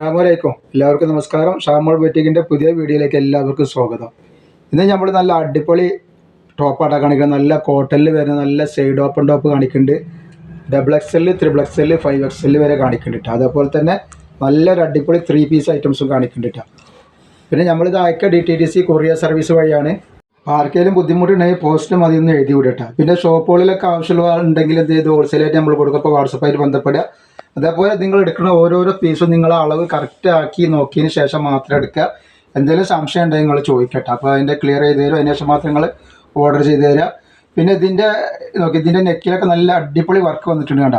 അസ്സാമലൈക്കും എല്ലാവർക്കും നമസ്കാരം. ഷാമോൾ ബൊറ്റിക്കിന്റെ പുതിയ വീഡിയോയിലേക്ക് എല്ലാവർക്കും സ്വാഗതം. ഇന്ന് നമ്മൾ നല്ല അടിപൊളി ടോപ്പാട്ടാ കാണിക്കുന്നത്. നല്ല കോട്ടലിൽ വരുന്ന നല്ല സൈഡ് ഓപ്പൺ ടോപ്പ് കാണിക്കുന്നുണ്ട്. Double X L triple X L five X L വരെ കാണിക്കുന്നുണ്ട്. അതേപോലെ തന്നെ നല്ലൊരു അടിപൊളി ത്രീ പീസ് ഐറ്റംസും കാണിക്കുന്നുണ്ട് പിന്നെ നമ്മളിത് അയക്ക D T D C courier service വഴിയാണ്. ആർക്കെങ്കിലും ബുദ്ധിമുട്ടുണ്ടെങ്കിൽ പോസ്റ്റ് മതി ഒന്ന് എഴുതി വിടട്ടെ. പിന്നെ ഷോപ്പുകളിലൊക്കെ ആവശ്യമുള്ള ഉണ്ടെങ്കിൽ എന്ത് ചെയ്ത് ഹോൾസെയിലായിട്ട് നമ്മൾ കൊടുക്കും. അപ്പോൾ വാട്സപ്പായിട്ട് ബന്ധപ്പെടുക. അതേപോലെ നിങ്ങൾ എടുക്കുന്ന ഓരോരോ പീസും നിങ്ങൾ അളവ് കറക്റ്റ് ആക്കി നോക്കിയതിന് ശേഷം മാത്രം എടുക്കുക. എന്തെങ്കിലും സംശയം ഉണ്ടെങ്കിൽ നിങ്ങൾ ചോദിക്കട്ടെ. അപ്പോൾ അതിന്റെ ക്ലിയർ ചെയ്ത് തരും. അതിന് ശേഷം മാത്രം നിങ്ങൾ ഓർഡർ ചെയ്ത് തരിക പിന്നെ ഇതിന്റെ നോക്കി ഇതിന്റെ നെക്കിലൊക്കെ നല്ല അടിപൊളി വർക്ക് വന്നിട്ടുണ്ട് കേട്ടോ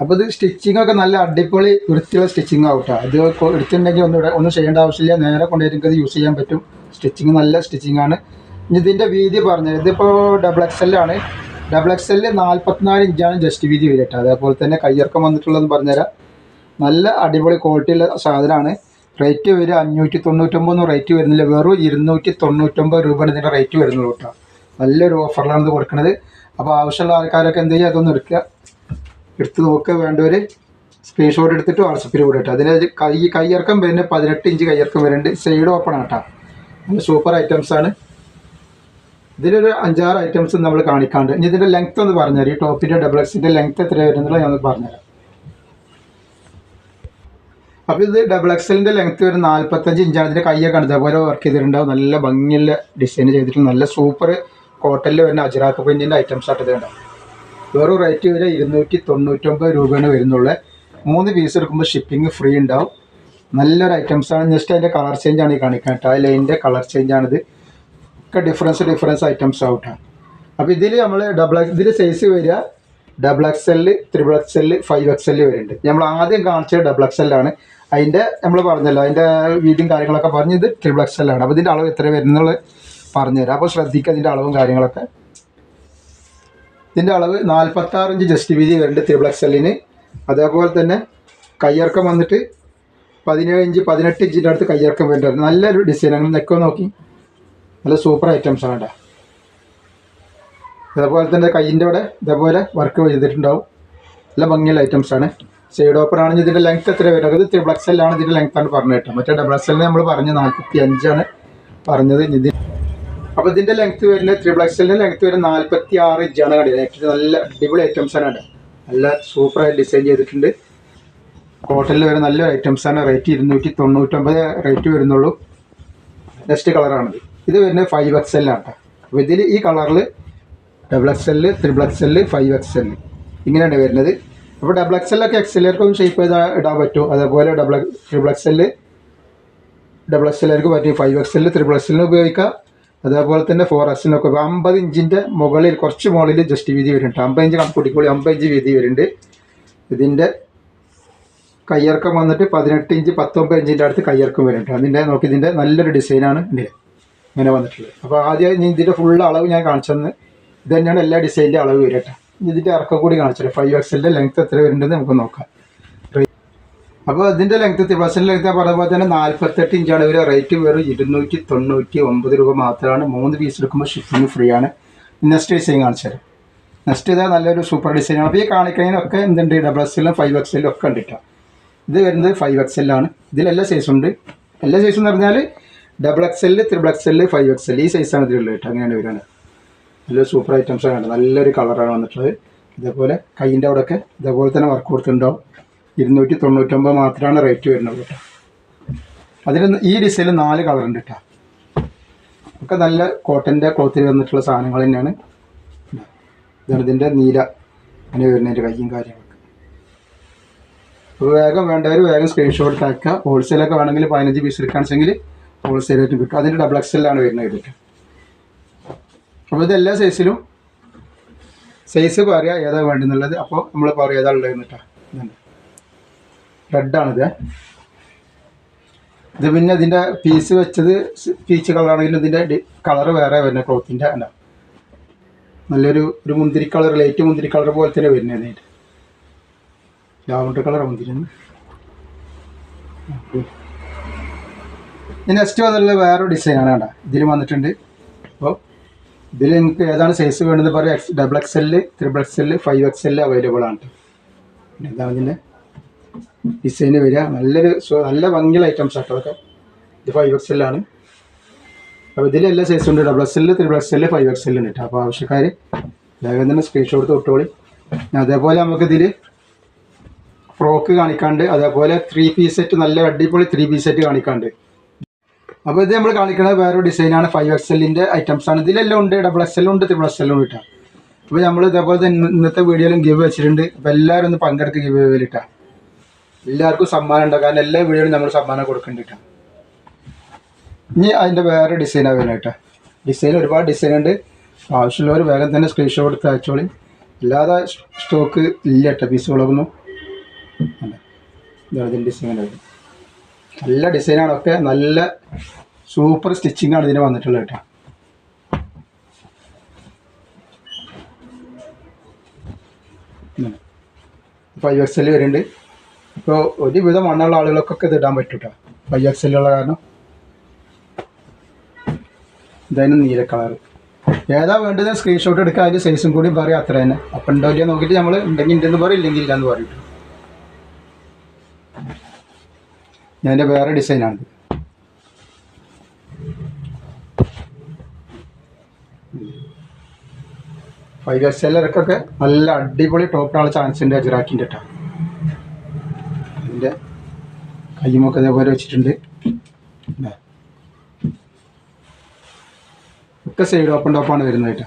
അപ്പോൾ ഇത് സ്റ്റിച്ചിങ് ഒക്കെ നല്ല അടിപൊളി വൃത്തിയുള്ള സ്റ്റിച്ചിങ് ആവട്ടെ കൊ- എടുത്തിട്ടുണ്ടെങ്കിൽ ഒന്നും ഒന്നും ചെയ്യേണ്ട ആവശ്യമില്ല. നേരെ കൊണ്ടുവരുമ്പോൾ യൂസ് ചെയ്യാൻ പറ്റും. സ്റ്റിച്ചിങ് നല്ല സ്റ്റിച്ചിങ് ആണ്. ഇതിന്റെ വീതി പറഞ്ഞത് ഇതിപ്പോൾ ഡബിൾ എക്സ് എൽ ആണ്. ഡബിൾ എക്സ് എല്ലിൽ നാൽപ്പത്തിനാല് ഇഞ്ചാണ് ജസ്റ്റ് വീതി വരട്ടെ അതേപോലെ തന്നെ കയ്യിറക്കം വന്നിട്ടുള്ളതെന്ന് പറഞ്ഞുതരാം. നല്ല അടിപൊളി ക്വാളിറ്റിയുള്ള സാധനമാണ്. റേറ്റ് വരിക അഞ്ഞൂറ്റി തൊണ്ണൂറ്റൊമ്പതൊന്നും റേറ്റ് വരുന്നില്ല. വെറും ഇരുന്നൂറ്റി തൊണ്ണൂറ്റൊമ്പത് രൂപയാണ് ഇതിന്റെ റേറ്റ് വരുന്നുള്ളൂ കേട്ടോ. നല്ലൊരു ഓഫറിലാണ് ഇത് കൊടുക്കുന്നത്. അപ്പോൾ ആവശ്യമുള്ള ആൾക്കാരൊക്കെ എന്ത് ചെയ്യുക അതൊന്ന് എടുക്കുക. എടുത്ത് നോക്കുക വേണ്ടവർ സ്ക്രീൻഷോട്ട് എടുത്തിട്ട് വാട്സപ്പിൽ വിടട്ടെ അതിന് കൈ കയ്യിറക്കം വരുന്നത് പതിനെട്ട് ഇഞ്ച് കയ്യിറക്കം വരുന്നുണ്ട്. സൈഡ് ഓപ്പൺ ആട്ടാ നല്ല സൂപ്പർ ഐറ്റംസ് ആണ്. ഇതിലൊരു അഞ്ചാറ് ഐറ്റംസ് നമ്മൾ കാണിക്കാണ്ട്. ഇനി ഇതിന്റെ ലെങ്ത് ഒന്ന് പറഞ്ഞുതരാം. ഈ ടോപ്പിന്റെ ഡബിൾ എക്സിന്റെ ലെങ്ത് എത്ര വരുന്നുള്ളത് ഞാൻ പറഞ്ഞുതരാം. അപ്പോൾ ഇത് ഡബിൾ എക്സലിന്റെ ലെങ്ത് ഒരു നാൽപ്പത്തഞ്ച് ഇഞ്ചാണ്. ഇതിന്റെ കയ്യൊക്കെ ആണ് ഇതേപോലെ വർക്ക് ചെയ്തിട്ടുണ്ടാവും. നല്ല ഭംഗിയുള്ള ഡിസൈൻ ചെയ്തിട്ടുണ്ട്. നല്ല സൂപ്പർ കോട്ടണിൽ വരുന്ന അജറാക്ക് പ്രിന്റിന്റെ ഐറ്റംസ് ആയിട്ട് ഇത് ഉണ്ടാവും വേറൊരു റേറ്റ് വരെ ഇരുന്നൂറ്റി തൊണ്ണൂറ്റൊമ്പത് രൂപയാണ് വരുന്നുള്ളത് മൂന്ന് പീസ് എടുക്കുമ്പോൾ ഷിപ്പിംഗ് ഫ്രീ ഉണ്ടാവും. നല്ലൊരു ഐറ്റംസാണ് ജസ്റ്റ് അതിന്റെ കളർ ചേഞ്ച് ആണ് ഈ കാണിക്കാൻ കേട്ടോ. ആ ലൈനിന്റെ കളർ ചേഞ്ച് ആണിത്. ഒക്കെ ഡിഫറൻസ് ഡിഫറൻസ് ഐറ്റംസ് ഔട്ടാണ് അപ്പോൾ ഇതിൽ നമ്മൾ ഡബിൾ എക്സ് ഇതിൽ സൈസ് വരിക double X L triple X L five X L വരുന്നുണ്ട്. നമ്മൾ ആദ്യം കാണിച്ചത് ഡബിൾ എക്സ് ആണ്. അതിന്റെ നമ്മൾ പറഞ്ഞല്ലോ അതിന്റെ വീതിയും കാര്യങ്ങളൊക്കെ പറഞ്ഞ് ഇത് ത്രിബിൾ എക്സ് ആണ്. അപ്പോൾ ഇതിന്റെ അളവ് എത്ര വരുന്നുള്ളത് പറഞ്ഞുതരാം അപ്പോൾ ശ്രദ്ധിക്കുക ഇതിന്റെ അളവും കാര്യങ്ങളൊക്കെ. ഇതിന്റെ അളവ് നാൽപ്പത്താറ് ഇഞ്ച് ജസ്റ്റ് വീതി വരുന്നുണ്ട് ത്രിബിൾ എക്സ് എല്ലിന് അതേപോലെ തന്നെ കയ്യിറക്കം വന്നിട്ട് പതിനേഴ് ഇഞ്ച് പതിനെട്ട് ഇഞ്ചിന്റെ അടുത്ത് കയ്യിറക്കം വരുന്നുണ്ട്. നല്ലൊരു ഡിസൈനാണ് നെക്കോ നോക്കി. നല്ല സൂപ്പർ ഐറ്റംസ് ആണ് കേട്ടോ. ഇതേപോലെ തന്നെ കയ്യിന്റെ അവിടെ ഇതേപോലെ വർക്ക് ചെയ്തിട്ടുണ്ടാവും. നല്ല ഭംഗിയുള്ള ഐറ്റംസ് ആണ്. സൈഡ് ഓപ്പൺ ആണെങ്കിൽ ഇതിന്റെ ലെങ്ത് എത്ര വരും അത് ത്രിബിൾ എക്സ് ആണ് ഇതിന്റെ ലെങ്ത് ആണ് പറഞ്ഞു കേട്ടോ. മറ്റേ ഡബിൾ എക്സ് നമ്മൾ പറഞ്ഞ നാൽപ്പത്തി അഞ്ചാണ് പറഞ്ഞത്. ഇനി ഇത് അപ്പോൾ ഇതിന്റെ ലെങ്ത് വരുന്നത് ത്രിബിൾ എക്സലിന്റെ എല്ലിന്റെ ലെങ്ത് വരുന്നത് നാൽപ്പത്തി ആറ് ഇഞ്ചാണ് ഏറ്റവും നല്ല അടിപൊളി ഐറ്റംസ് ആണ് കേട്ടോ. നല്ല സൂപ്പറായി ഡിസൈൻ ചെയ്തിട്ടുണ്ട്. കോട്ടണിൽ വരെ നല്ല ഐറ്റംസ് ആണ്. റേറ്റ് ഇരുന്നൂറ്റി തൊണ്ണൂറ്റൊമ്പത് റേറ്റ് വരുന്നുള്ളൂ. നെക്സ്റ്റ് കളറാണിത് ഇത് വരുന്നത് ഫൈവ് എക്സ് എല്ലാണ് കേട്ടോ അപ്പോൾ ഇതിൽ ഈ കളറിൽ double X L triple X L five X L ഇങ്ങനെയാണ് വരുന്നത്. അപ്പോൾ ഡബിൾ എക്സ് എല്ലൊക്കെ എക്സ് എല്ലാവർക്കും ഷേപ്പ് ചെയ്താൽ ഇടാൻ പറ്റും. അതേപോലെ double triple X L double X എല്ലാവർക്കും പറ്റും five X L triple X എല്ലിന് ഉപയോഗിക്കാം. അതേപോലെ തന്നെ ഫോർ എക്സിനൊക്കെ അമ്പത് ഇഞ്ചിന്റെ മുകളിൽ കുറച്ച് മുകളിൽ ജസ്റ്റ് വീതി വരുന്നുണ്ട് അമ്പത് ഇഞ്ച് കണക്കൂട്ടിക്കോളി അമ്പത് ഇഞ്ച് വീതി വരുന്നുണ്ട്. ഇതിന്റെ കയ്യിറക്കം വന്നിട്ട് പതിനെട്ട് ഇഞ്ച് പത്തൊമ്പത് ഇഞ്ചിന്റെ അടുത്ത് കയ്യിറക്കം വരുന്നുണ്ട് അതിന്റെ നോക്കി ഇതിന്റെ നല്ലൊരു ഡിസൈനാണ് ഇതിൽ ഇങ്ങനെ വന്നിട്ടുള്ളത്. അപ്പോൾ ആദ്യം ഇതിന്റെ ഫുൾ അളവ് ഞാൻ കാണിച്ചെന്ന് ഇത് തന്നെയാണ് എല്ലാ ഡിസൈനിന്റെ അളവ് വരട്ടെ ഇതിന്റെ ഇറക്കം കൂടി കാണിച്ചത് ഫൈവ് എക്സലിന്റെ ലെങ്ത് എത്ര വരുന്നുണ്ടെന്ന് നമുക്ക് നോക്കാം. അപ്പോൾ ഇതിന്റെ ലെങ്ത് ബസ്സിന്റെ ലെങ്ത് പറഞ്ഞ പോലെ തന്നെ നാൽപ്പത്തെട്ട് ഇഞ്ചാണ് ഇവർ റേറ്റ് വെറും ഇരുന്നൂറ്റി തൊണ്ണൂറ്റി ഒമ്പത് രൂപ മാത്രമാണ്. മൂന്ന് പീസ് എടുക്കുമ്പോൾ ഷിപ്പിംഗ് ഫ്രീ ആണ്. നെക്സ്റ്റ് ഡിസൈൻ കാണിച്ചു നെക്സ്റ്റ് ഇതാ നല്ലൊരു സൂപ്പർ ഡിസൈനാണ് അപ്പോൾ ഈ കാണിക്കുന്നതിനൊക്കെ എന്തുണ്ട്? ഡബിൾ എക്സലിലും ഫൈവ് എക്സലിലും ഒക്കെ ഉണ്ട് ഇത് വരുന്നത് ഫൈവ് എക്സലാണ് ഇതിലെല്ലാ സൈസും ഉണ്ട്. എല്ലാ സൈസും എന്ന് പറഞ്ഞാൽ double X L triple X L five X L ഈ സൈസാണ് ഇതിലുള്ളത് കേട്ടോ. അങ്ങനെയാണ് വരുന്നത്. നല്ലൊരു സൂപ്പർ ഐറ്റംസ് ആണ് നല്ലൊരു കളറാണ് വന്നിട്ടുള്ളത്. ഇതേപോലെ കൈയിന്റെ അവിടെയൊക്കെ ഇതേപോലെ തന്നെ വർക്ക് കൊടുത്തിട്ടുണ്ടാവും. ഇരുന്നൂറ്റി തൊണ്ണൂറ്റൊമ്പത് മാത്രമാണ് റേറ്റ് വരുന്നത് കേട്ടോ. അതിൽ ഈ ഡിസൈനിൽ നാല് കളറുണ്ട് കേട്ടോ. ഒക്കെ നല്ല കോട്ടന്റെ ക്ലോത്തിൽ വന്നിട്ടുള്ള സാധനങ്ങൾ തന്നെയാണ്. ഇതാണ് ഇതിന്റെ നീല അങ്ങനെ വരുന്നതിന്റെ കൈയും കാര്യങ്ങളൊക്കെ. അപ്പോൾ വേഗം വേണ്ടവർ വേഗം സ്ക്രീൻഷോട്ട് ആക്കുക ഹോൾസെയിലൊക്കെ വേണമെങ്കിൽ പതിനഞ്ച് പീസ് എടുക്കുകയാണെങ്കിൽ ഹോൾസെയിലായിട്ട് കിട്ടും. അതിന്റെ ഡബിൾ എക്സ് എക്സലാണ് വരുന്നത് ഇതൊക്കെ അപ്പോൾ ഇത് എല്ലാ സൈസിലും സൈസ് പറയുക ഏതാ വേണ്ടെന്നുള്ളത് അപ്പോൾ നമ്മൾ പറയും ഏതാ ഉള്ളത് എന്നിട്ടാ ഇതുണ്ട് റെഡാണിത് ഇത് പിന്നെ ഇതിന്റെ പീസ് വെച്ചത് പീച്ച് കളറാണെങ്കിലും ഇതിന്റെ കളർ വേറെ വരുന്നത് ക്ലോത്തിന്റെ അല്ല. നല്ലൊരു ഒരു മുന്തിരി കളർ ലൈറ്റ് മുന്തിരി കളർ പോലെ തന്നെ വരുന്നത് ലാവണ്ടർ കളർ വന്നിരുന്നു ഇനി നെക്സ്റ്റ് വന്നിട്ടുള്ള വേറെ ഡിസൈനാണ് കേട്ടോ ഇതിൽ വന്നിട്ടുണ്ട്. അപ്പോൾ ഇതിൽ നിങ്ങൾക്ക് ഏതാണ് സൈസ് വേണ്ടത് പറയുക X double X L triple X L five X L available ആണ്. പിന്നെ ഇതാണ് ഇതിന്റെ ഡിസൈന് വരിക? നല്ലൊരു നല്ല ഭംഗിയുള്ള ഐറ്റംസ് ആട്ടോ അതൊക്കെ ഇത് ഫൈവ് എക്സ് എല്ലാണ് അപ്പോൾ ഇതിൽ എല്ലാ സൈസും ഉണ്ട്. Double X L triple X L five X L ഉണ്ട് കേട്ടോ അപ്പോൾ ആവശ്യക്കാർ വേഗം തന്നെ സ്ക്രീൻഷോട്ട് തൊട്ടോളി അതേപോലെ നമുക്കിതിൽ ഫ്രോക്ക് കാണിക്കാണ്ട് അതേപോലെ ത്രീ പീസ് സെറ്റ് നല്ല അടിപൊളി ത്രീ പീസ് സെറ്റ് കാണിക്കാണ്ട്. അപ്പോൾ ഇത് നമ്മൾ കാണിക്കുന്നത് വേറൊരു ഡിസൈനാണ് ഫൈവ് എക്സ് എല്ലിന്റെ ആണ്. ഇതിലെല്ലാം ഉണ്ട്. ഡബിൾ എക്സ് എല്ലും ഉണ്ട് ത്രിബിൾ എക്സ് എല്ലും ഉണ്ട് അപ്പോൾ നമ്മൾ ഇതേപോലെ തന്നെ ഇന്നത്തെ വീഡിയോയിലും ഗിവ് വെച്ചിട്ടുണ്ട്. അപ്പോൾ എല്ലാവരും ഒന്ന് പങ്കെടുക്കുക ഗിവ് വേലിട്ടാ എല്ലാവർക്കും സമ്മാനം ഉണ്ട്. കാരണം എല്ലാ വീഡിയോയിലും നമ്മൾ സമ്മാനം കൊടുക്കുന്നുണ്ട് ഇനി അതിന്റെ വേറെ വരുന്നത് കേട്ടോ ഡിസൈൻ ഒരുപാട് ഡിസൈൻ ഉണ്ട്. ആവശ്യമുള്ളവർ വേഗം തന്നെ സ്ക്രീൻഷോട്ട് എടുത്ത് അയച്ചോളി. അല്ലാതെ സ്റ്റോക്ക് ഇല്ല കേട്ടോ പീസുകളൊന്നും അല്ല. ഇതാണ് ഇതിന്റെ ഡിസൈൻ നല്ല ഡിസൈനാണ് ഒക്കെ നല്ല സൂപ്പർ സ്റ്റിച്ചിങ് ആണ് ഇതിന് വന്നിട്ടുള്ളത് കേട്ടോ. ഫൈവ് എക്സ് എൽ വരുന്നുണ്ട്. ഇപ്പോൾ ഒരുവിധം മണ്ണുള്ള ആളുകൾക്കൊക്കെ ഇത് ഇടാൻ പറ്റും കേട്ടോ. ഫൈവ് എക്സ് എല്ലുള്ള കാരണം. ഇതായിരുന്നു നീല കളർ ഏതാ വേണ്ടത് സ്ക്രീൻഷോട്ട് എടുക്കുക അതിന്റെ സൈസും കൂടി പറയാം. അത്ര തന്നെ. അപ്പം ഉണ്ടോ ഇല്ലയോ നോക്കിയിട്ട് നമ്മൾ ഉണ്ടെങ്കിൽ ഉണ്ടെന്ന് പറയും ഇല്ലെങ്കിൽ ഇല്ലയെന്ന് പറയും എന്റെ വേറെ ഡിസൈനാണിത് ഫൈവ് എക്സ് എല്ലർക്കൊക്കെ നല്ല അടിപൊളി ടോപ്പിനുള്ള ചാൻസ് ഉണ്ട് ജിറാക്കിന്റെ അതിന്റെ കയ്യുമൊക്കെ ഇതേപോലെ വെച്ചിട്ടുണ്ട്. ഒക്കെ സൈഡ് ഓപ്പൺ ടോപ്പാണ് വരുന്നത് കേട്ടോ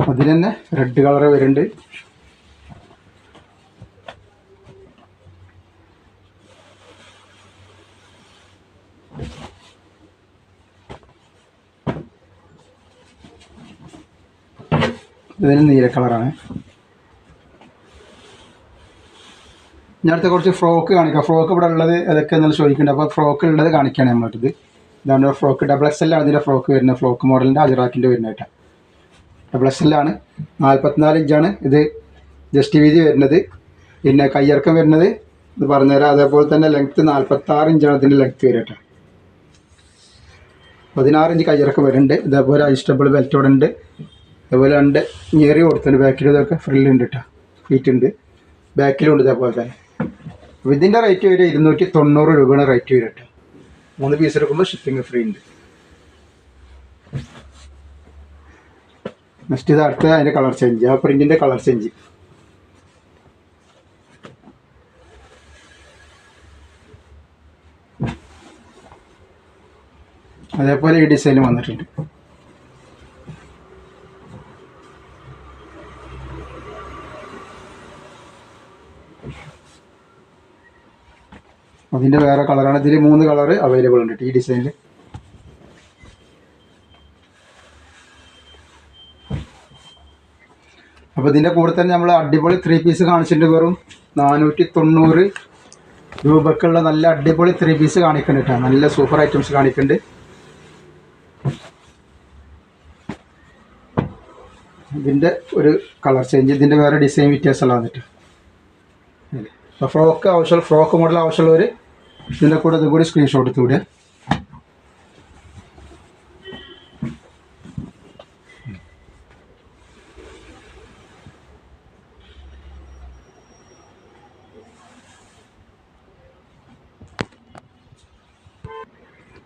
അതിൽ തന്നെ റെഡ് കളർ വരുന്നുണ്ട്. ഇതിന് നീല കളറാണ്. ഞാൻ അടുത്ത കുറച്ച് ഫ്രോക്ക് കാണിക്കാം. ഫ്രോക്ക് ഇവിടെ ഉള്ളത് അതൊക്കെ എന്നുള്ള ചോദിക്കുന്നുണ്ട് അപ്പോൾ ഫ്രോക്ക് ഉള്ളത് കാണിക്കുകയാണ് നമ്മളിത്. ഇതാണ് ഫ്രോക്ക്. ഡബിൾ എക്സ് എല്ലാണ് ഇതിന്റെ ഫ്രോക്ക് വരുന്നത്. ഫ്രോക്ക് മോഡലിന്റെ അജറാക്കിന്റെ വരുന്നതായിട്ടാണ് ഡബിൾ എക്സ് എല്ലാണ് നാൽപ്പത്തിനാല് ഇഞ്ചാണ് ഇത്. ജസ്റ്റ് വീതി വരുന്നത്. പിന്നെ കയ്യിറക്കം വരുന്നത്. ഇത് പറഞ്ഞുതരാം അതേപോലെ തന്നെ ലെങ്ത്ത് നാൽപ്പത്താറ് ഇഞ്ചാണ് ഇതിന്റെ ലെങ്ത്ത് വരിക കേട്ടോ പതിനാറ് ഇഞ്ച് കയ്യിറക്കം വരുന്നുണ്ട്. ഇതേപോലെ അഡ്ജസ്റ്റബിൾ ബെൽറ്റ് ഇവിടെ ഉണ്ട്. അതുപോലെ രണ്ട് ഞെറി കൊടുത്തിട്ടുണ്ട് ബാക്കിൽ ഇതൊക്കെ ഫ്രില്ലുണ്ട് കേട്ടോ ഫീറ്റ് ഉണ്ട്. ബാക്കിലും ഉണ്ട് ഇതേപോലെ തന്നെ. അപ്പോൾ ഇതിന്റെ റേറ്റ് വരെ ഇരുന്നൂറ്റി തൊണ്ണൂറ് രൂപയാണ് റേറ്റ് വരിക കേട്ടോ മൂന്ന് പീസ് എടുക്കുമ്പോൾ ഷിപ്പിംഗ് ഫ്രീ ഉണ്ട്. നെക്സ്റ്റ് ഇത് അടുത്ത അതിന്റെ കളർ ചേഞ്ച് ആ പ്രിന്റിന്റെ കളർ ചേഞ്ച് അതേപോലെ ഈ ഡിസൈനും വന്നിട്ടുണ്ട്. അതിന്റെ വേറെ കളറാണ്. ഇതിൽ മൂന്ന് കളർ അവൈലബിൾ ഉണ്ട് ഈ ഡിസൈനിൽ. അപ്പോൾ ഇതിന്റെ കൂടെ തന്നെ നമ്മൾ അടിപൊളി ത്രീ പീസ് കാണിച്ചിട്ടുണ്ട് വെറും നാനൂറ്റി തൊണ്ണൂറ് രൂപക്കുള്ള നല്ല അടിപൊളി ത്രീ പീസ് കാണിക്കുന്നുണ്ട് നല്ല സൂപ്പർ ഐറ്റംസ് കാണിക്കുന്നുണ്ട്. ഇതിന്റെ ഒരു കളർ ചേഞ്ച് ഇതിന്റെ വേറെ ഡിസൈൻ വ്യത്യാസമുള്ള വന്നിട്ട് ഫ്രോക്ക് ആവശ്യമുള്ള ഫ്രോക്ക് മോഡൽ ആവശ്യമുള്ളവർ ഇതിന്റെ കൂടെ ഇതും കൂടി സ്ക്രീൻഷോട്ട് എടുത്തു വിടുക.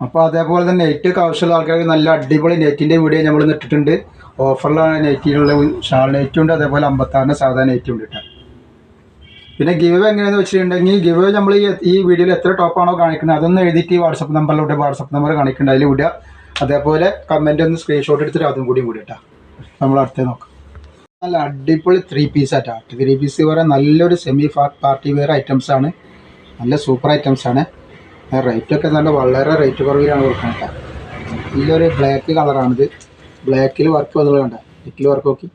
അപ്പോൾ അതേപോലെ തന്നെ നെറ്റൊക്കെ ആവശ്യമുള്ള ആൾക്കാർക്ക് നല്ല അടിപൊളി നെറ്റിന്റെ വീഡിയോ നമ്മൾ ഇട്ടിട്ടുണ്ട്. ഓഫറിലാണ് നെറ്റിനുള്ള ഷാൾ നെറ്റും ഉണ്ട് അതേപോലെ അമ്പത്താറിന് സാധാരണ നെറ്റും ഉണ്ട് കേട്ടോ പിന്നെ ഗിവ് എങ്ങനെയാണെന്ന് വെച്ചിട്ടുണ്ടെങ്കിൽ ഗിവ് നമ്മൾ ഈ വീഡിയോയിൽ എത്ര ടോപ്പാണോ കാണിക്കുന്നത് അതൊന്ന് എഴുതിയിട്ട് ഈ വാട്സപ്പ് നമ്പറിലൂടെ വാട്സപ്പ് നമ്പർ കാണിക്കേണ്ട അതിൽ വിടുക അതേപോലെ കമന്റ് ഒന്ന് സ്ക്രീൻഷോട്ട് എടുത്തിട്ട് അതും കൂടി വിടുക കേട്ടോ നമ്മൾ അടുത്തേ നോക്കാം. നല്ല അടിപൊളി ത്രീ പീസ് ആയിട്ടാണ് ത്രീ പീസ് വേറെ നല്ലൊരു സെമി പാർട്ടി വെയർ ഐറ്റംസ് ആണ്. നല്ല സൂപ്പർ ഐറ്റംസ് ആണ്. റേറ്റൊക്കെ നല്ല വളരെ റേറ്റ് കുറവിലാണ് കൊടുക്കുന്നത് നല്ലൊരു ബ്ലാക്ക് കളറാണിത് ബ്ലാക്കിൽ വർക്ക് വന്നുള്ളത് കണ്ട? ബ്ലാക്കിൽ വർക്ക് നോക്കി.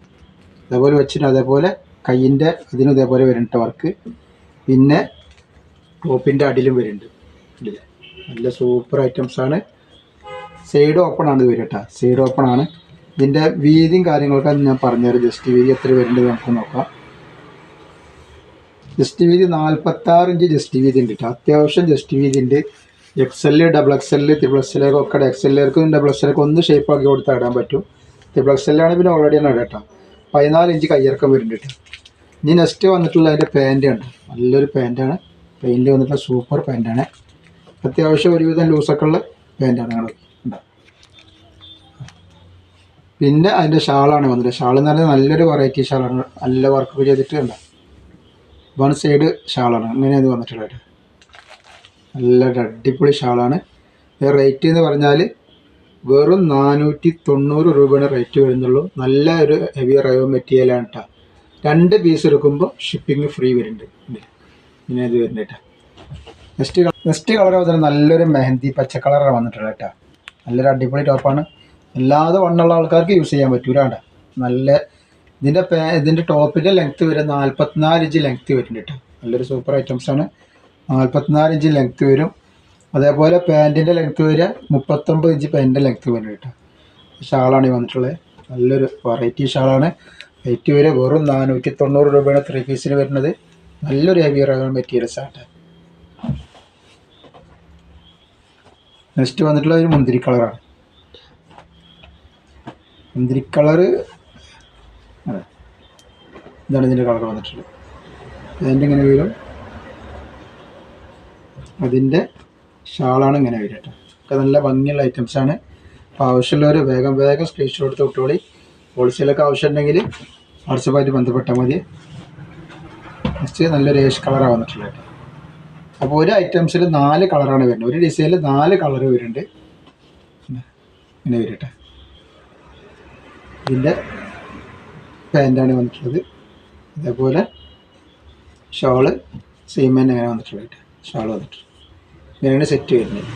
അതേപോലെ വെച്ചിട്ട് അതേപോലെ കയ്യിന്റെ ഇതിനും ഇതേപോലെ വരുന്നുണ്ട് വർക്ക് പിന്നെ ടോപ്പിന്റെ അടിയിലും വരുന്നുണ്ട്. നല്ല സൂപ്പർ ഐറ്റംസ് ആണ്. സൈഡ് ഓപ്പൺ ആണ് ഇത് വരും കേട്ടോ സൈഡ് ഓപ്പൺ ആണ്. ഇതിന്റെ വീതിയും കാര്യങ്ങളൊക്കെ ഞാൻ പറഞ്ഞുതരാം. ജസ്റ്റ് വീതി എത്ര വരുന്നുണ്ട് നമുക്ക് നോക്കാം. ജസ്റ്റ് വീതി നാൽപ്പത്താറ് ഇഞ്ച് ജസ്റ്റ് വീതി ഉണ്ട് കേട്ടോ അത്യാവശ്യം ജസ്റ്റ് വീതി ഉണ്ട് X L double X L triple X L ഒക്കെ എക്സ് എല്ലാവർക്കും ഡബിൾ എക്സ് എല്ലൊക്കെ ഒന്ന് ഷേപ്പ് ആക്കി കൊടുത്താൽ ഇടാൻ പറ്റും. ത്രിബിൾ എക്സ് എല്ലാണ് പിന്നെ ഓൾറെഡി ആണ് ഇടാം പതിനാല് ഇഞ്ച് കയ്യിറക്കം വരുന്നുണ്ട്. ഇനി നെക്സ്റ്റ് വന്നിട്ടുള്ള അതിന്റെ പാന്റ് ഉണ്ട് നല്ലൊരു പാന്റാണ് പെയിന്റ് വന്നിട്ടുള്ള സൂപ്പർ പാന്റാണ് അത്യാവശ്യം ഒരുവിധം ലൂസൊക്കെ ഉള്ള പാന്റാണ് ഞങ്ങൾ പിന്നെ അതിന്റെ ഷാളാണ് വന്നിട്ട് ഷാൾ എന്ന് പറഞ്ഞാൽ നല്ലൊരു വെറൈറ്റി ഷാളാണ്. നല്ല വർക്ക് ചെയ്തിട്ട് ഉണ്ട് വൺ സൈഡ് ഷാളാണ്. ഇങ്ങനെയാണ് ഇത് വന്നിട്ടുള്ളത്. നല്ല അടിപൊളി ഷാളാണ്. റേറ്റ് എന്ന് പറഞ്ഞാൽ വെറും നാനൂറ്റി തൊണ്ണൂറ് രൂപയാണ് റേറ്റ് വരുന്നുള്ളൂ. നല്ല ഒരു ഹെവി റയോ മെറ്റീരിയലാണ് കേട്ടോ രണ്ട് പീസ് എടുക്കുമ്പോൾ ഷിപ്പിംഗ് ഫ്രീ വരുന്നുണ്ട്. ഇങ്ങനെ ഇത് വരുന്നുണ്ട് കേട്ടോ നെക്സ്റ്റ് നെക്സ്റ്റ് കളർ വന്നിട്ട് നല്ലൊരു മെഹന്തി പച്ച കളറാണ് വന്നിട്ടുള്ളത് കേട്ടോ നല്ലൊരു അടിപൊളി ടോപ്പാണ് അല്ലാതെ വണ്ണുള്ള ആൾക്കാർക്ക് യൂസ് ചെയ്യാൻ പറ്റൂല കേട്ടോ നല്ല ഇതിന്റെ പേ ഇതിന്റെ ടോപ്പിന്റെ ലെങ്ത്ത് വരെ നാൽപ്പത്തിനാല് ഇഞ്ച് ലെങ്ത്ത് വരുന്നുണ്ട് കേട്ടോ നല്ലൊരു സൂപ്പർ ഐറ്റംസ് ആണ്. നാൽപ്പത്തിനാല് ഇഞ്ച് ലെങ്ത്ത് വരും. അതേപോലെ പാന്റിന്റെ ലെങ്ത്ത് വരിക. മുപ്പത്തൊമ്പത് ഇഞ്ച് പാന്റിന്റെ ലെങ്ത്ത് കേട്ടോ. ഷാളാണ് ഈ വന്നിട്ടുള്ളത്. നല്ലൊരു വെറൈറ്റി ഷാളാണ്. റേറ്റ് വരെ വെറും നാനൂറ്റി തൊണ്ണൂറ് രൂപയാണ് ത്രീ പീസിന് വരുന്നത്. നല്ലൊരു ഹെവി റയോൺ മെറ്റീരിയൽസ് ആട്ടെ. നെക്സ്റ്റ് വന്നിട്ടുള്ള ഒരു മുന്തിരി കളറാണ് മുന്തിരി കളറ് ഇതാണ് ഇതിന്റെ കളർ വന്നിട്ടുള്ളത്. അതിന്റെ ഇങ്ങനെ വരും. അതിന്റെ ഷാളാണ് ഇങ്ങനെ വരിക കേട്ടോ. ഒക്കെ നല്ല ഭംഗിയുള്ള ഐറ്റംസ് ആണ്. അപ്പോൾ ആവശ്യമുള്ളവർ വേഗം വേഗം സ്ക്രീൻഷോട്ട് എടുത്ത് വിട്ടോളി. ഹോൾസെയിലൊക്കെ ആവശ്യമുണ്ടെങ്കിൽ വാട്സപ്പായിട്ട് ബന്ധപ്പെട്ടാൽ മതി. നെക്സ്റ്റ് നല്ലൊരു ഏഷ് കളറാണ് വന്നിട്ടുള്ളത് അപ്പോൾ ഒരു ഐറ്റംസിൽ നാല് കളറാണ് വരുന്നത്. ഒരു ഡിസൈനിൽ നാല് കളർ വരുന്നുണ്ട്. ഇങ്ങനെ വരട്ടെ ഇതിന്റെ പാന്റാണ് വന്നിട്ടുള്ളത്. അതേപോലെ ഷോൾ തന്നെ അങ്ങനെ വന്നിട്ടുള്ളത് ഷോൾ ഷാൾ വന്നിട്ട് ഇങ്ങനെയാണ് സെറ്റ് വരുന്നത്.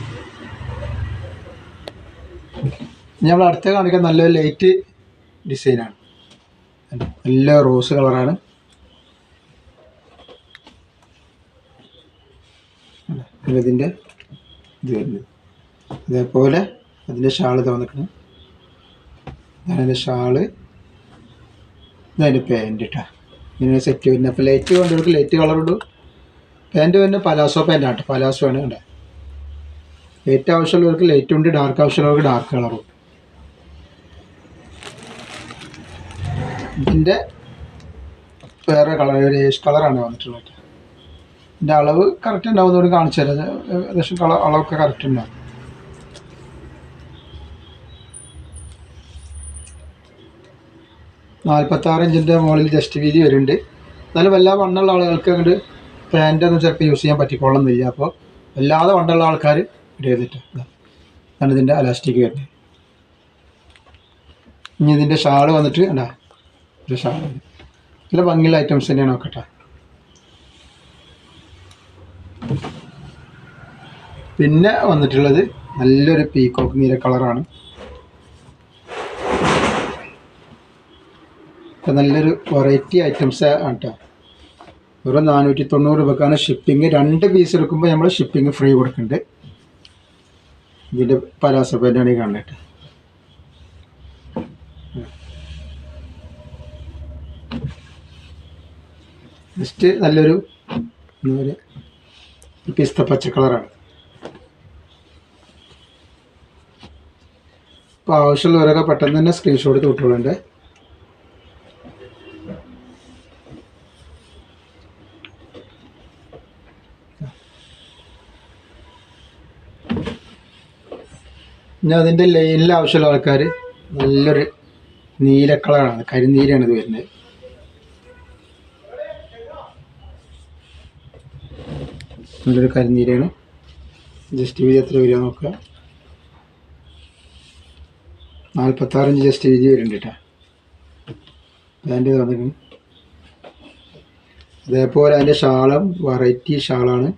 നമ്മൾ അടുത്ത കാണിക്കാൻ നല്ലൊരു ലൈറ്റ് ഡിസൈനാണ് നല്ല റോസ് കളറാണ് ഇതിന്റെ ഇത് വരുന്നത്. അതേപോലെ അതിന്റെ ഷാൾ തോന്നിക്കണം ഇതാണ് അതിന്റെ ഷാൾ ഇതതിന്റെ പാന്റ് കേട്ടോ ഇങ്ങനെ സെറ്റ് വരുന്നത്. അപ്പോൾ ലൈറ്റ് കൊണ്ടുവർക്ക് ലൈറ്റ് ഇടും. പാന്റ് വരുന്നത് പലാസോ പാന്റാണ് കേട്ടോ. പലാസോ ആണ് കണ്ടത് ലൈറ്റ് ആവശ്യമുള്ളവർക്ക് ലൈറ്റ് ഉണ്ട് ഡാർക്ക് ആവശ്യമുള്ളവർക്ക് ഡാർക്ക് കളറും ഇതിന്റെ വേറെ കളർ ഒരു ഏഷ് കളറാണ് വന്നിട്ടുള്ളത്. ഇതിന്റെ അളവ് കറക്റ്റ് ഉണ്ടാവുന്നതോട് കാണിച്ചു തരാം. ഏകദേശം കളർ അളവൊക്കെ കറക്റ്റ് ഉണ്ടാവും. നാൽപ്പത്താറ് ഇഞ്ചിന്റെ മുകളിൽ ജസ്റ്റ് വീതി വരുന്നുണ്ട്. എന്നാലും വല്ല വണ്ണുള്ള ആളുകൾക്ക് അങ്ങോട്ട് പാന്റൊന്നും ചിലപ്പോൾ യൂസ് ചെയ്യാൻ പറ്റിക്കൊള്ളുന്നില്ല അപ്പോൾ വല്ലാതെ വണ്ണുള്ള ആൾക്കാർ അതാണ് ഇതിന്റെ അലാസ്റ്റിക് വരുന്നത് ഇനി ഇതിന്റെ ഷാൾ വന്നിട്ട് അല്ല ഒരു ഷാൾ നല്ല ഭംഗിയുള്ള ഐറ്റംസ് തന്നെയാണ് നോക്കട്ടെ. പിന്നെ വന്നിട്ടുള്ളത് നല്ലൊരു പീക്കോക്ക് നീല കളറാണ് നല്ലൊരു വെറൈറ്റി ഐറ്റംസ് ആണ് കേട്ടോ വെറും നാനൂറ്റി തൊണ്ണൂറ് രൂപക്കാണ് ഷിപ്പിംഗ് രണ്ട് പീസ് എടുക്കുമ്പോൾ നമ്മൾ ഷിപ്പിംഗ് ഫ്രീ കൊടുക്കുന്നുണ്ട് ഇതിന്റെ പലാസ പാന്റാണ് ഈ കാണുന്നത്. ജസ്റ്റ് നല്ലൊരു പിസ്ത പച്ച കളറാണ്. ഇപ്പോൾ ആവശ്യമുള്ളവരൊക്കെ പെട്ടെന്ന് തന്നെ സ്ക്രീൻഷോട്ട് എടുത്ത് പിന്നെ അതിന്റെ ലൈനിൽ ആവശ്യമുള്ള ആൾക്കാർ നല്ലൊരു നീല കളറാണ് കരിനീലയാണ് ഇത് വരുന്നത്. നല്ലൊരു കരിനീലയാണ് ജസ്റ്റ് വീതി എത്ര വരിക നോക്കുക. നാൽപ്പത്താറഞ്ച് ജസ്റ്റ് വീതി വരുന്നുണ്ട് കേട്ടോ. അതിന്റെ വന്നിട്ടുണ്ട് അതേപോലെ അതിന്റെ ഷാളും വെറൈറ്റി ഷാളാണ്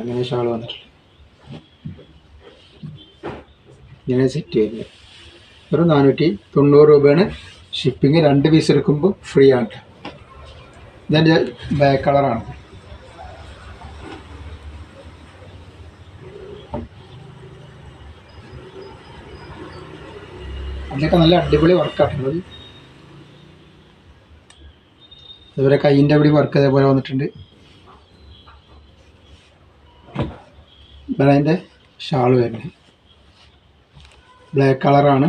അങ്ങനെ ഷാൾ വന്നിട്ടുണ്ട്. ഇങ്ങനെ സെറ്റ് ചെയ്യുന്നത് ഒരു നാനൂറ്റി തൊണ്ണൂറ് രൂപയാണ് ഷിപ്പിംഗ് രണ്ട് പീസ് എടുക്കുമ്പോൾ ഫ്രീ ആണ്. ഇതെന്റെ ബാക്ക് കളറാണ് അതിലൊക്കെ നല്ല അടിപൊളി വർക്കാട്ടുള്ളത് അതുപോലെ കൈയിന്റെ അവിടെ വർക്ക് അതേപോലെ വന്നിട്ടുണ്ട്. ഇവിടെ അതിന്റെ ഷാൾ വരുന്നത്. ബ്ലാക്ക് കളറാണ്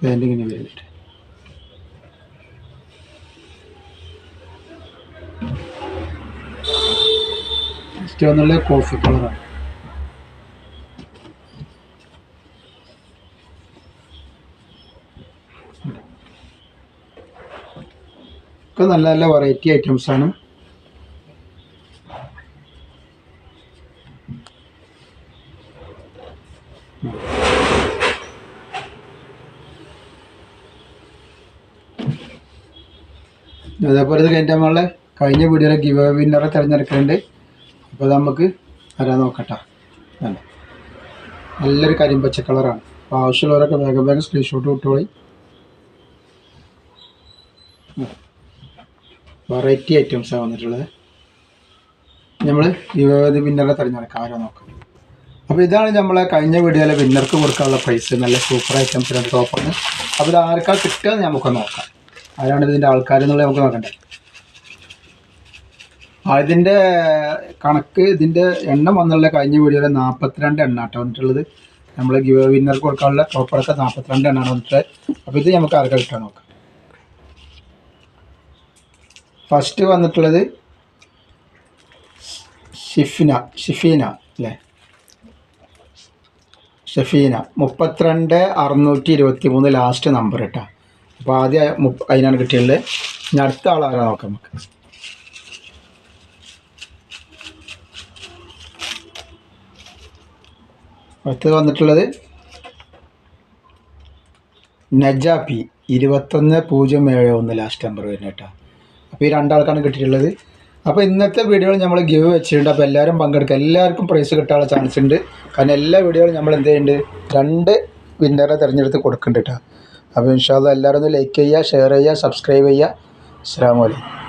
പെയിന്റിങ്ങിന് വേണ്ടിയിട്ട്. നെക്സ്റ്റ് വന്നുള്ള കോഫി കളറാണ് നല്ല നല്ല വെറൈറ്റി ആണ്. അതേപോലെ ഇത് നമ്മളെ കഴിഞ്ഞ വീഡിയോയിലെ ഗിവ് വിന്നറെ തിരഞ്ഞെടുക്കുന്നുണ്ട് അപ്പോൾ നമുക്ക് വരാൻ നോക്കട്ടെ. നല്ലൊരു കരിമ്പച്ച കളറാണ് അപ്പോൾ ആവശ്യമുള്ളവരൊക്കെ വേഗം വേഗം സ്ക്രീൻഷോട്ട് വിട്ടുപോയി വെറൈറ്റി ഐറ്റംസാണ് വന്നിട്ടുള്ളത്. നമ്മൾ ഇരുപത് വിന്നറെ തിരഞ്ഞെടുക്കാം. ആരാ നോക്കാം. അപ്പോൾ ഇതാണ് നമ്മളെ കഴിഞ്ഞ വീഡിയോയിലെ വിന്നർക്ക് കൊടുക്കാനുള്ള പ്രൈസ് നല്ല സൂപ്പർ ഐറ്റംസ് രണ്ട് ടോപ്പാണ് അപ്പോൾ ആർക്കാ കിട്ടുക നമുക്ക് നോക്കാം. ആരാണ് ഇതിന്റെ ആൾക്കാർ എന്നുള്ളത് നമുക്ക് നോക്കണ്ടേ. ആ ഇതിന്റെ കണക്ക് ഇതിന്റെ എണ്ണം വന്നുള്ള കഴിഞ്ഞ വീഡിയോയിൽ നാൽപ്പത്തിരണ്ട് എണ്ണ കേട്ടോ വന്നിട്ടുള്ളത് നമ്മൾ ഗിവ് വിന്നർക്ക് കൊടുക്കാനുള്ള ടോപ്പറൊക്കെ നാൽപ്പത്തിരണ്ട് എണ്ണാണ് വന്നിട്ടുള്ളത്. അപ്പോൾ ഇത് നമുക്ക് ആർക്കാ കിട്ടാൻ നോക്കാം. ഫസ്റ്റ് വന്നിട്ടുള്ളത് ഷിഫിന ഷിഫീന അല്ലേ? ഷഫീന. മുപ്പത്തിരണ്ട് അറുന്നൂറ്റി ഇരുപത്തി മൂന്ന് ലാസ്റ്റ് നമ്പർ കേട്ടോ അപ്പോൾ ആദ്യം അതിനാണ് കിട്ടിയുള്ളത് ഇനി അടുത്ത ആളാരാ നോക്കാം നമുക്ക്. അടുത്തത് വന്നിട്ടുള്ളത് നജാപി ഇരുപത്തൊന്ന് പൂജ്യം ഏഴ് ഒന്ന് ലാസ്റ്റ് നമ്പർ വരുന്നത് കേട്ടോ. അപ്പോൾ ഈ രണ്ടാൾക്കാണ് കിട്ടിയിട്ടുള്ളത്. അപ്പോൾ ഇന്നത്തെ വീഡിയോകൾ നമ്മൾ ഗിവ് വെച്ചിട്ടുണ്ട്. അപ്പോൾ എല്ലാവരും പങ്കെടുക്കുക. എല്ലാവർക്കും പ്രൈസ് കിട്ടാനുള്ള ചാൻസ് ഉണ്ട്. കാരണം എല്ലാ വീഡിയോയിലും നമ്മൾ എന്ത് ചെയ്യുന്നുണ്ട്? രണ്ട് വിന്നറെ തിരഞ്ഞെടുത്ത് കൊടുക്കുന്നുണ്ട് കേട്ടോ. അപ്പോൾ ഇൻഷാല്ല എല്ലാവരും ഒന്ന് ലൈക്ക് ചെയ്യുക ഷെയർ ചെയ്യുക സബ്സ്ക്രൈബ് ചെയ്യുക. അസ്സാം വലൈക്കും